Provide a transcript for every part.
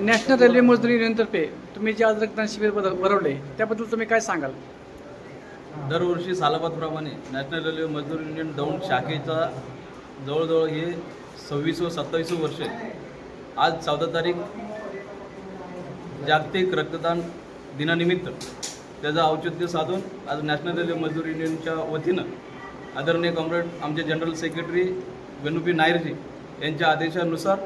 National railway मजदूर युनियनतर्फे तुम्ही जे आज रक्तदान शिबिर बद- भरवले त्याबद्दल तुम्ही काय सांगाल? दरवर्षी सालाबादप्रमाणे national railway Mazdoor union Daund शाखेचा जवळजवळ हे सव्वीस व सत्तावीस वर्ष आज चौदा तारीख जागतिक रक्तदान दिनानिमित्त त्याचं औचित्य साधून आज नॅशनल रेल्वे मजदूर युनियनच्या वतीनं आदरणीय कॉम्रेड आमचे जनरल सेक्रेटरी वेणुपी नायरजी यांच्या आदेशानुसार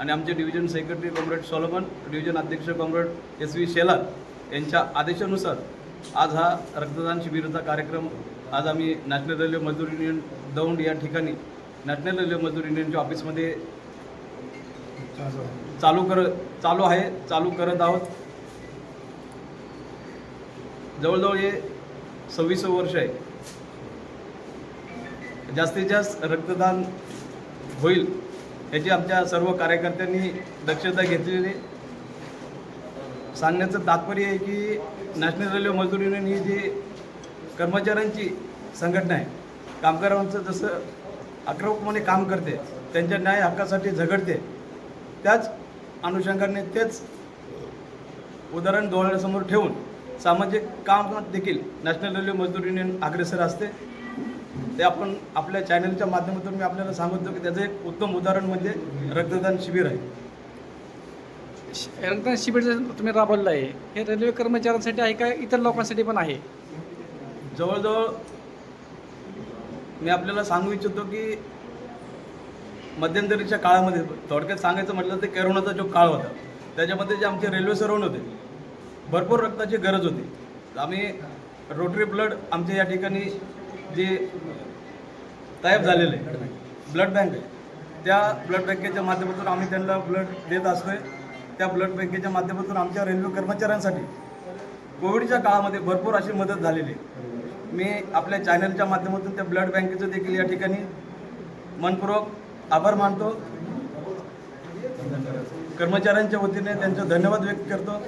आणि आमचे division secretary comrade Solomon division अध्यक्ष कॉम्रेड एस व्ही शेलार यांच्या आदेशानुसार आज हा रक्तदान शिबिराचा कार्यक्रम आज आम्ही national railway Mazdoor union Daund या ठिकाणी नॅशनल रेल्वे मजदूर युनियनच्या ऑफिसमध्ये चालू कर चालू आहे चालू करत आहोत. जवळजवळ हे सव्वीस वर्ष आहे. जास्तीत जास्त रक्तदान होईल याची आमच्या सर्व कार्यकर्त्यांनी दक्षता घेतलेली सांगण्याचं तात्पर्य आहे की नॅशनल रेल्वे मजदूर युनियन ही जी कर्मचाऱ्यांची संघटना आहे कामगारांचं जसं आक्रमकपणे काम करते त्यांच्या न्याय हक्कासाठी झगडते त्याच अनुषंगाने तेच उदाहरण डोळ्यासमोर ठेवून सामाजिक कामात देखील नॅशनल रेल्वे मजदूर युनियन अग्रेसर असते. ते आपण आपल्या चॅनलच्या माध्यमातून मी आपल्याला सांगतो की त्याचं एक उत्तम उदाहरण म्हणजे रक्तदान शिबिर आहे. रक्तदान शिबिर जे तुम्ही राबवलेलं आहे हे रेल्वे कर्मचाऱ्यांसाठी आहे का इतर लोकांसाठी पण आहे? जवळजवळ मी आपल्याला सांगू इच्छितो की मध्यंतरीच्या काळामध्ये थोडक्यात सांगायचं म्हटलं तर करोनाचा जो काळ होता त्याच्यामध्ये जे आमचे रेल्वे सरवण होते भरपूर रक्ताची गरज होती. आम्ही रोटरी ब्लड आमच्या या ठिकाणी जे तयार झालेलं आहे ब्लड बँक आहे त्या ब्लड बँकेच्या माध्यमातून आम्ही त्यांना ब्लड देत असतोय. त्या ब्लड बँकेच्या माध्यमातून आमच्या रेल्वे कर्मचाऱ्यांसाठी कोविडच्या काळामध्ये भरपूर अशी मदत झालेली आहे. मी आपल्या चॅनलच्या माध्यमातून त्या ब्लड बँकेचं देखील या ठिकाणी मनपूर्वक आभार मानतो. कर्मचाऱ्यांच्या वतीने त्यांचा धन्यवाद व्यक्त करतो.